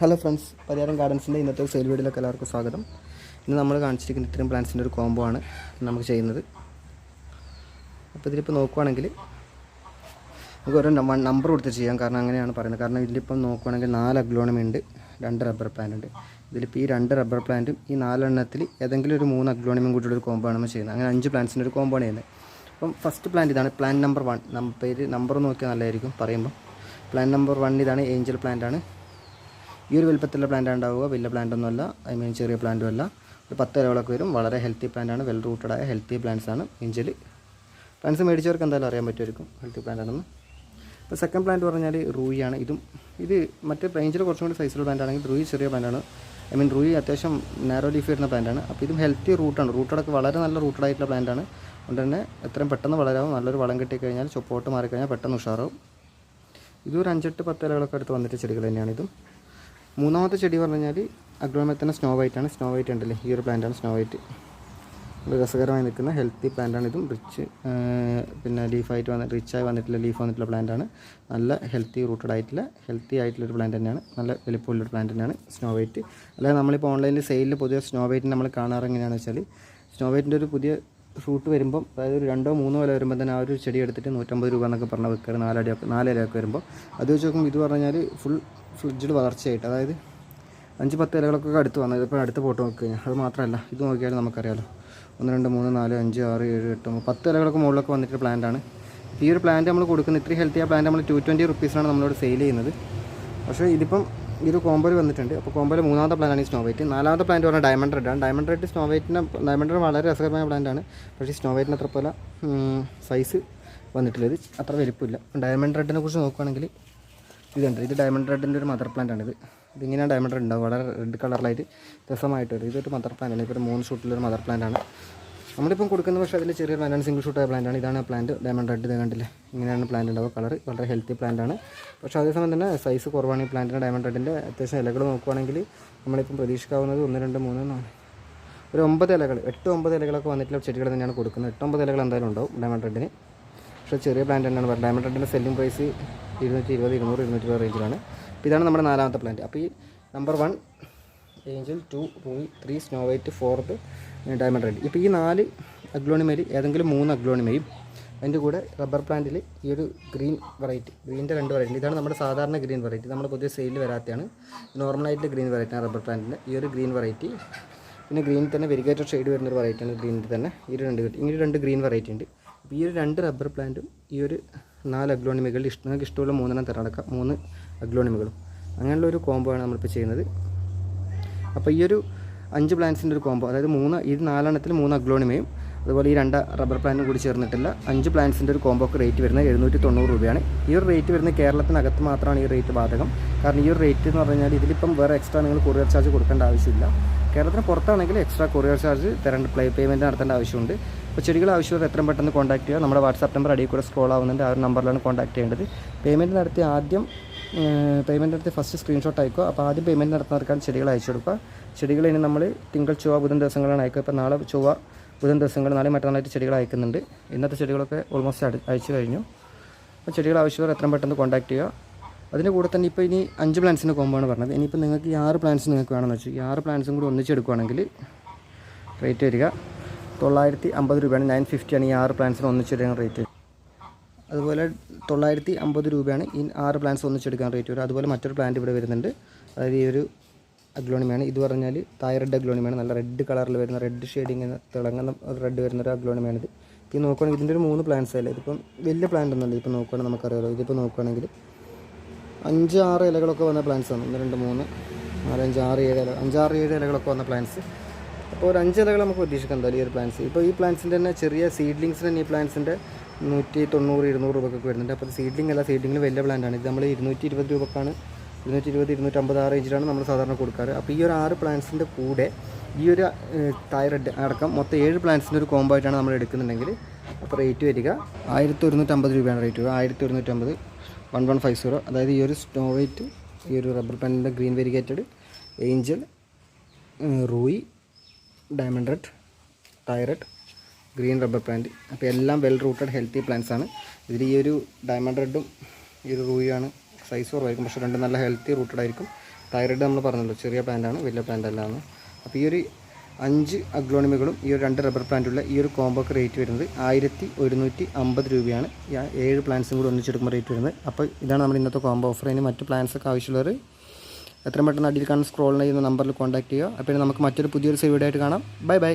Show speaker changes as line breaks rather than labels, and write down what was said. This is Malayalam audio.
ഹലോ ഫ്രണ്ട്സ് പരിയാരം ഗാർഡൻസിന്റെ ഇന്നത്തെ സെയിൽ വീഡിയോയിലേക്ക് എല്ലാവർക്കും സ്വാഗതം. ഇന്ന് നമ്മൾ കാണിച്ചിരിക്കുന്ന ഇത്രയും പ്ലാന്റ്സിന്റെ ഒരു കോംബോ ആണ് നമുക്ക് ചെയ്യുന്നത്. അപ്പോൾ ഇതിലിപ്പോൾ നോക്കുവാണെങ്കിൽ നമുക്ക് ഓരോ നമ്പർ കൊടുത്ത് ചെയ്യാം. കാരണം അങ്ങനെയാണ് പറയുന്നത്. കാരണം ഇതിലിപ്പം നോക്കുവാണെങ്കിൽ നാല് അഗ്ലോണമി ഉണ്ട് രണ്ട് റബ്ബർ പ്ലാന്റ് ഉണ്ട്. ഇതിലിപ്പോൾ ഈ രണ്ട് റബ്ബർ പ്ലാന്റും ഈ നാലെണ്ണത്തിൽ ഏതെങ്കിലും ഒരു മൂന്ന് അഗ്ലോണിയും കൂടിയുള്ള ഒരു കോംബോ ആണ് നമ്മൾ ചെയ്യുന്നത്. അങ്ങനെ അഞ്ച് പ്ലാന്റ്സിന്റെ ഒരു കോംബോ ആണ് ചെയ്യുന്നത്. അപ്പം ഫസ്റ്റ് പ്ലാന്റ് ഇതാണ് പ്ലാന്റ് നമ്പർ വൺ പേര് നമ്പർ നോക്കിയാൽ നല്ലതായിരിക്കും പറയുമ്പോൾ പ്ലാന്റ് നമ്പർ വൺ ഇതാണ് ഏഞ്ചൽ പ്ലാന്റ് ആണ്. ഈ ഒരു വലുപ്പത്തിലുള്ള പ്ലാന്റ് ഉണ്ടാവുക. വലിയ പ്ലാന്റ് ഒന്നുമല്ല ഐ മീൻ ചെറിയ പ്ലാന്റും അല്ല. ഒരു പത്ത് ഇലകളൊക്കെ വരും. വളരെ ഹെൽത്തി പ്ലാന്റാണ് വെൽ റൂട്ടഡായ ഹെൽത്തി പ്ലാന്റ്സ് ആണ് ഏഞ്ചൽ പ്ലാന്റ്സ് മേടിച്ചവർക്ക് എന്തായാലും അറിയാൻ പറ്റുമായിരിക്കും ഹെൽത്തി പ്ലാന്റ് ആണെന്ന്. ഇപ്പോൾ സെക്കൻഡ് പ്ലാന്റ് പറഞ്ഞാൽ റൂയിയാണ് ഇതും ഇത് മറ്റേ റേഞ്ചിൽ കുറച്ചും കൂടി സൈസുള്ള പ്ലാന്റ് ആണെങ്കിൽ റൂയി ചെറിയ പ്ലാന്റാണ് ഐ മീൻ റൂയി അത്യാവശ്യം നാരോ ലീഫ് വരുന്ന പ്ലാന്റ് ആണ്. അപ്പോൾ ഇതും ഹെൽത്തി റൂട്ടാണ് റൂട്ടടൊക്കെ വളരെ നല്ല റൂട്ടഡ് ആയിട്ടുള്ള പ്ലാന്റാണ് അതുകൊണ്ട് തന്നെ എത്രയും പെട്ടെന്ന് വളരാവും. നല്ലൊരു വളം കിട്ടിക്കഴിഞ്ഞാൽ ചൊപ്പോട്ട് മാറിക്കഴിഞ്ഞാൽ പെട്ടെന്ന് ഉഷാറാവും. ഇതൊരു അഞ്ചെട്ട് പത്ത് ഇലകളൊക്കെ അടുത്ത് വന്നിട്ട് ചെടികൾ തന്നെയാണ് ഇതും. മൂന്നാമത്തെ ചെടി പറഞ്ഞു കഴിഞ്ഞാൽ അഗ്രോമെത്തന സ്നോ വൈറ്റ് ആണ്. സ്നോ വൈറ്റ് ഉണ്ടല്ലേ? ഈ ഒരു പ്ലാന്റാണ് സ്നോ വൈറ്റ് രസകരമായി നിൽക്കുന്ന ഹെൽത്തി പ്ലാന്റാണ് ഇതും. റിച്ച് പിന്നെ ലീഫായിട്ട് വന്ന റിച്ചായി വന്നിട്ടുള്ള ലീഫ് വന്നിട്ടുള്ള പ്ലാന്റാണ് നല്ല ഹെൽത്തി റൂട്ടഡ് ആയിട്ടുള്ള ഹെൽത്തി ആയിട്ടുള്ള ഒരു പ്ലാന്റ് തന്നെയാണ്. നല്ല വലിപ്പമുള്ളൊരു പ്ലാന്റ് തന്നെയാണ് സ്നോ വൈറ്റ് അല്ലാതെ നമ്മളിപ്പോൾ ഓൺലൈനിൽ സെയിലിൽ പൊതുവെ സ്നോ വൈറ്റ് നമ്മൾ കാണാറ് എങ്ങനെയാണെന്ന് വെച്ചാൽ സ്നോ വൈറ്റിന്റെ ഒരു പുതിയ ഫ്രൂട്ട് വരുമ്പം അതായത് ഒരു രണ്ടോ മൂന്നോ വില വരുമ്പോൾ തന്നെ ആ ഒരു ചെടി എടുത്തിട്ട് നൂറ്റമ്പത് രൂപ എന്നൊക്കെ പറഞ്ഞാൽ വെക്കാറ് നാലടിയൊക്കെ നാലിലയൊക്കെ വരുമ്പോൾ അത് വെച്ച് നോക്കുമ്പോൾ ഇത് പറഞ്ഞാൽ ഫുൾ ഫ്രിഡ്ജിൽ വളർച്ചയായിട്ട് അതായത് അഞ്ച് പത്ത് ഇലകളൊക്കെ അടുത്ത് വന്നത്. ഇപ്പോൾ അടുത്ത ഫോട്ടോ നോക്കി കഴിഞ്ഞാൽ. അത് മാത്രമല്ല ഇത് നോക്കിയാലും നമുക്കറിയാലോ. ഒന്ന് രണ്ട് മൂന്ന് നാല് അഞ്ച് ആറ് ഏഴ് എട്ട് പത്ത് ഇലകളൊക്കെ മുകളിലൊക്കെ വന്നിട്ട് പ്ലാന്റാണ് ഈ ഒരു പ്ലാന്റ് നമ്മൾ കൊടുക്കുന്ന ഇത്രയും ഹെൽത്തി ആ പ്ലാന്റ് നമ്മൾ ടു ട്വന്റി റുപ്പീസിനാണ് നമ്മളോട് സെയിൽ ചെയ്യുന്നത്. പക്ഷേ ഇതിപ്പം ഈ ഒരു കോമ്പോയിൽ വന്നിട്ടുണ്ട്. അപ്പോൾ കോമ്പോയിൽ മൂന്നാമത്തെ പ്ലാന്റാണ് ഈ സ്നോ വൈറ്റ് നാലാമത്തെ പ്ലാന്റ് പറഞ്ഞാൽ ഡയമണ്ട് റെഡ് ആണ്. ഡയമണ്ട് റെഡ് സ്നോ വൈറ്റിന് ഡയമണ്ട് റെഡ് വളരെ രസകരമായ ആണ്. പക്ഷേ സ്നോ വൈറ്റിന് അത്ര പോലെ സൈസ് വന്നിട്ടില്ല. ഇത് അത്ര വലിപ്പമില്ല. ഡയമണ്ട് റെഡിനെ കുറിച്ച് നോക്കുകയാണെങ്കിൽ ഇതുണ്ട്. ഇത് ഡയമണ്ട് റെഡിന്റെ ഒരു മദർ പ്ലാന്റ് ആണ് ഇത്. ഇതിങ്ങനെയാണ് ഡയമണ്ട് റെഡ് ഉണ്ടാവും വളരെ റെഡ് കളറിലായിട്ട് രസമായിട്ട് വരും ഇതൊരു മദർ പ്ലാന്റ് ആണ്. ഇപ്പോൾ ഒരു മൂന്ന് ഷൂട്ടിലൊരു മദർ പ്ലാന്റ് ആണ്. നമ്മളിപ്പം കൊടുക്കുന്ന പക്ഷേ അതിൽ ചെറിയ പ്ലാന്റാണ് സിംഗിൾ ഷൂട്ടായ പ്ലാന്റ് ആണ്. ഇതാണ് പ്ലാന്റ് ഡയമണ്ട് റെഡ് കണ്ടില്ലേ? ഇങ്ങനെയാണ് പ്ലാന്റ് ഉണ്ടാവുക കളർ വളരെ ഹെൽത്തി പ്ലാന്റ് ആണ്. പക്ഷേ അതേസമയം തന്നെ സൈസ് കുറവാണ് ഈ പ്ലാന്റിന്റെ ഡയമണ്ട് റെഡിന്റെ അത്യാവശ്യം ഇലകൾ നോക്കുവാണെങ്കിൽ നമ്മളിപ്പം പ്രതീക്ഷിക്കാവുന്നത് ഒന്ന് രണ്ട് മൂന്ന് നാല് ഒരു ഒമ്പത് ഇലകൾ എട്ട് ഒമ്പത് ഇലകളൊക്കെ വന്നിട്ടുള്ള ചെടികൾ തന്നെയാണ് കൊടുക്കുന്നത്. എട്ട് ഒമ്പത് ഇലകൾ എന്തായാലും ഉണ്ടാവും ഡയമണ്ട് റെഡിന് പക്ഷേ ചെറിയ പ്ലാന്റ് തന്നെയാണ് പറയുന്നത് ഡയമണ്ട് റെഡിന്റെ സെല്ലിംഗ് പ്രൈസ് ഇരുന്നൂറ്റി ഇരുപത് ഇരുന്നൂറ് ഇരുന്നൂറ്റി ഇരുപത് റേഞ്ചിലാണ് അപ്പോൾ ഇതാണ് നമ്മുടെ നാലാമത്തെ പ്ലാന്റ് അപ്പോൾ ഈ number one angel two Rui three snow white fourth diamond red ഇപ്പോൾ ഈ നാല് അഗ്ലോണിമയിൽ ഏതെങ്കിലും മൂന്ന് അഗ്ലോണിമയും അതിന്റെ കൂടെ റബ്ബർ പ്ലാന്റിൽ ഈ ഒരു ഗ്രീൻ വെറൈറ്റി ഗ്രീന്റെ രണ്ട് വെറൈറ്റി ഇതാണ് നമ്മുടെ സാധാരണ ഗ്രീൻ വെറൈറ്റി നമ്മൾ പുതിയ സെയിലിൽ വരാത്തതാണ് നോർമലായിട്ട് ഗ്രീൻ വെറൈറ്റിയാണ് റബ്ബർ പ്ലാന്റിന്റെ ഈ ഒരു ഗ്രീൻ വെറൈറ്റി പിന്നെ ഗ്രീനിൽ തന്നെ വെരിഗേറ്റഡ് ഷെയ്ഡ് വരുന്ന ഒരു വെറൈറ്റിയാണ് ഗ്രീനിൽ തന്നെ. ഈ ഒരു രണ്ട് ഇങ്ങനെ രണ്ട് ഗ്രീൻ വെറൈറ്റി ഉണ്ട്. അപ്പോൾ ഈ ഒരു രണ്ട് റബ്ബർ പ്ലാന്റും ഈ ഒരു നാല് അഗ്ലോണിമികളിൽ ഇഷ്ടം നിങ്ങൾക്ക് ഇഷ്ടമുള്ള മൂന്നെണ്ണം തിരഞ്ഞെടുക്കാം മൂന്ന് അഗ്ലോണിമികളും. അങ്ങനെയുള്ള ഒരു കോംബോ ആണ് നമ്മളിപ്പോൾ ചെയ്യുന്നത്. അപ്പോൾ ഈ ഒരു അഞ്ച് പ്ലാന്റ്സിന്റെ ഒരു കോംബോ അതായത് മൂന്ന് ഈ നാലെണ്ണത്തിൽ മൂന്ന് അഗ്ലോണിമയും അതുപോലെ ഈ രണ്ട് റബ്ബർ പ്ലാന്റും കൂടി ചേർന്നിട്ടില്ല അഞ്ച് പ്ലാന്റ്സിന്റെ ഒരു കോംബോക്ക് റേറ്റ് വരുന്നത് എഴുന്നൂറ്റി തൊണ്ണൂറ് രൂപയാണ്. ഈ ഒരു റേറ്റ് വരുന്നത് കേരളത്തിനകത്ത് മാത്രമാണ് ഈ റേറ്റ് ബാധകം. കാരണം ഈ ഒരു റേറ്റ് എന്ന് പറഞ്ഞാൽ ഇതിലിപ്പം വേറെ എക്സ്ട്രാ നിങ്ങൾ കൊറിയർ ചാർജ് കൊടുക്കേണ്ട ആവശ്യമില്ല. കേരളത്തിന് പുറത്താണെങ്കിൽ എക്സ്ട്രാ കൊറിയർ ചാർജ് തരേണ്ട പ്ലേ പേയ്മെന്റ് നടത്തേണ്ട ആവശ്യമുണ്ട്. അപ്പോൾ ചെടികൾ ആവശ്യമുള്ള എത്രയും പെട്ടെന്ന് കോൺടാക്ട് ചെയ്യുക. നമ്മുടെ വാട്സാപ്പ് നമ്പർ അടിയിൽ കൂടെ സ്ക്രോൾ ആവുന്നുണ്ട്. ആ ഒരു നമ്പറിലാണ് കോൺടാക്ട് ചെയ്യേണ്ടത്. പേയ്മെന്റ് നടത്തി ആദ്യം പേയ്മെന്റ് നടത്തി ഫസ്റ്റ് സ്ക്രീൻഷോട്ട് അയക്കുക. അപ്പോൾ ആദ്യം പേയ്മെന്റ് നടത്തുന്നവർക്കാണ് ചെടികൾ അയച്ചു കൊടുക്കുക. ചെടികൾ ഇനി നമ്മൾ തിങ്കൾ ചൊവ്വ ബുധൻ ദിവസങ്ങളാണ് അയക്കുക. ഇപ്പോൾ നാളെ ചൊവ്വ ബുധൻ ദിവസങ്ങൾ നാളെ മറ്റന്നാളായിട്ട് ചെടികൾ അയക്കുന്നുണ്ട്. ഇന്നത്തെ ചെടികളൊക്കെ ഓൾമോസ്റ്റ് അയച്ചു കഴിഞ്ഞു. അപ്പോൾ ചെടികൾ ആവശ്യമുള്ളവർ എത്രയും പെട്ടെന്ന് കോൺടാക്ട് ചെയ്യുക. അതിന്റെ കൂടെ തന്നെ ഇപ്പോൾ ഇനി അഞ്ച് പ്ലാൻസിന്റെ കോമ്പാണ് പറഞ്ഞത്. ഇനിയിപ്പോൾ നിങ്ങൾക്ക് ഈ ആറ് പ്ലാൻസ് നിങ്ങൾക്ക് വേണമെന്ന് വെച്ചു. ഈ ആറ് പ്ലാൻസും കൂടി ഒന്നിച്ചെടുക്കുകയാണെങ്കിൽ റേറ്റ് വരിക. തൊള്ളായിരത്തി അമ്പത് രൂപയാണ്. നയൻ ഫിഫ്റ്റിയാണ് ഈ ആറ് പ്ലാൻസിന് ഒന്നിച്ചെടുക്കാൻ റേറ്റ് അതുപോലെ തൊള്ളായിരത്തി അമ്പത് രൂപയാണ് ഈ ആറ് പ്ലാന്റ്സ് ഒന്നിച്ചെടുക്കാൻ റേറ്റ് വരും അതുപോലെ മറ്റൊരു പ്ലാന്റ് ഇവിടെ വരുന്നുണ്ട്. അതായത് ഈ ഒരു അഗ്ലോണിമയാണ് ഇത് പറഞ്ഞാൽ തൈറഡ് അഗ്ലോണിമയാണ് നല്ല റെഡ് കളറിൽ വരുന്ന റെഡ് ഷെയ്ഡിങ് തിളങ്ങുന്ന റെഡ് വരുന്ന ഒരു അഗ്ലോണിമയാണിത് ഇപ്പോൾ നോക്കുകയാണെങ്കിൽ ഇതിന്റെ ഒരു മൂന്ന് പ്ലാന്റ്സ് അല്ലേ? ഇതിപ്പം വലിയ പ്ലാന്റ് ഒന്നുമല്ല ഇപ്പോൾ നോക്കുകയാണെങ്കിൽ നമുക്കറിയാലോ. ഇതിപ്പോൾ നോക്കുകയാണെങ്കിൽ അഞ്ച് ആറ് ഇലകളൊക്കെ വന്ന പ്ലാന്റ്സ് ആണ്. ഒന്ന് രണ്ട് മൂന്ന് നാലഞ്ച് ആറ് ഏഴ് ഇല അഞ്ചാറ് ഏഴ് ഇലകളൊക്കെ വന്ന പ്ലാന്റ്സ് അപ്പോൾ ഒരു അഞ്ച് ഇലകൾ നമുക്ക് പ്രതീക്ഷിക്കാം എന്തായാലും ഈ ഒരു പ്ലാന്റ്സ് ഇപ്പോൾ ഈ പ്ലാന്റ്സിന്റെ തന്നെ ചെറിയ സീഡ്ലിങ്സ് തന്നെ ഈ പ്ലാന്റ്സിന്റെ നൂറ്റി തൊണ്ണൂറ് ഇരുന്നൂറ് രൂപയ്ക്കൊക്കെ വരുന്നുണ്ട്. അപ്പോൾ സീഡ്ലിംഗ് അല്ല സീഡ്ലിങ്ങിൽ വലിയ പ്ലാന്റ് ആണ്. ഇത് നമ്മൾ ഇരുന്നൂറ്റി ഇരുപത് രൂപക്കാണ്. ഇരുന്നൂറ്റി ഇരുപത് ഇരുന്നൂറ്റമ്പത് ആ റേഞ്ചിലാണ് നമ്മൾ സാധാരണ കൊടുക്കാറ്. അപ്പോൾ ഈ ഒരു ആറ് പ്ലാന്റ്സിന്റെ കൂടെ ഈ ഒരു തൈറഡ് അടക്കം മൊത്തം ഏഴ് പ്ലാന്റ്സിന്റെ ഒരു കോംബോ ആയിട്ടാണ് നമ്മൾ എടുക്കുന്നുണ്ടെങ്കിൽ അപ്പോൾ റേറ്റ് വരിക ആയിരത്തി ഒരുന്നൂറ്റമ്പത് രൂപയാണ് റേറ്റ് വരിക. ആയിരത്തി ഒരുന്നൂറ്റമ്പത് വൺ വൺ ഫൈവ് സീറോ അതായത് ഈ ഒരു സ്നോ വൈറ്റ് ഈ ഒരു റബ്ബർ പ്ലാന്റിന്റെ ഗ്രീൻ വെരിഗേറ്റഡ് ഏഞ്ചൽ റൂയി ഡയമണ്ട് റെഡ് തൈറഡ് ഗ്രീൻ റബ്ബർ പ്ലാന്റ് അപ്പോൾ എല്ലാം വെൽ റൂട്ടഡ് ഹെൽത്തി പ്ലാന്റ്സ് ആണ്. ഇതിൽ ഈ ഒരു ഡയമണ്ട് റെഡും ഈ ഒരു റൂയാണ് സൈസ് കുറവായിരിക്കും പക്ഷേ രണ്ടും നല്ല ഹെൽത്തി റൂട്ടഡ് ആയിരിക്കും. തൈറോയിഡ് നമ്മൾ പറഞ്ഞല്ലോ ചെറിയ പ്ലാന്റാണ് വലിയ പ്ലാന്റ് അല്ലാന്ന് അപ്പോൾ ഈ ഒരു അഞ്ച് അഗ്ലോണിമികളും ഈ ഒരു രണ്ട് റബ്ബർ പ്ലാന്റുള്ള ഈ ഒരു കോമ്പോക്ക് റേറ്റ് വരുന്നത് ആയിരത്തി ഒരുന്നൂറ്റി അമ്പത് രൂപയാണ് ഏഴ് പ്ലാന്റ്സും കൂടി ഒന്നിച്ചെടുക്കുമ്പോൾ റേറ്റ് വരുന്നത്. അപ്പോൾ ഇതാണ് നമ്മുടെ ഇന്നത്തെ കോംബോ ഓഫർ അതിന് മറ്റ് പ്ലാന്റ്സൊക്കെ ആവശ്യമുള്ളവർ എത്രയും പെട്ടെന്ന് അടിയിൽ കാണുന്ന സ്ക്രോൾ ചെയ്യുന്ന നമ്പറിൽ കോൺടാക്ട് ചെയ്യുക. അപ്പോൾ നമുക്ക് മറ്റൊരു പുതിയൊരു വീഡിയോ ആയിട്ട് കാണാം. Bye bye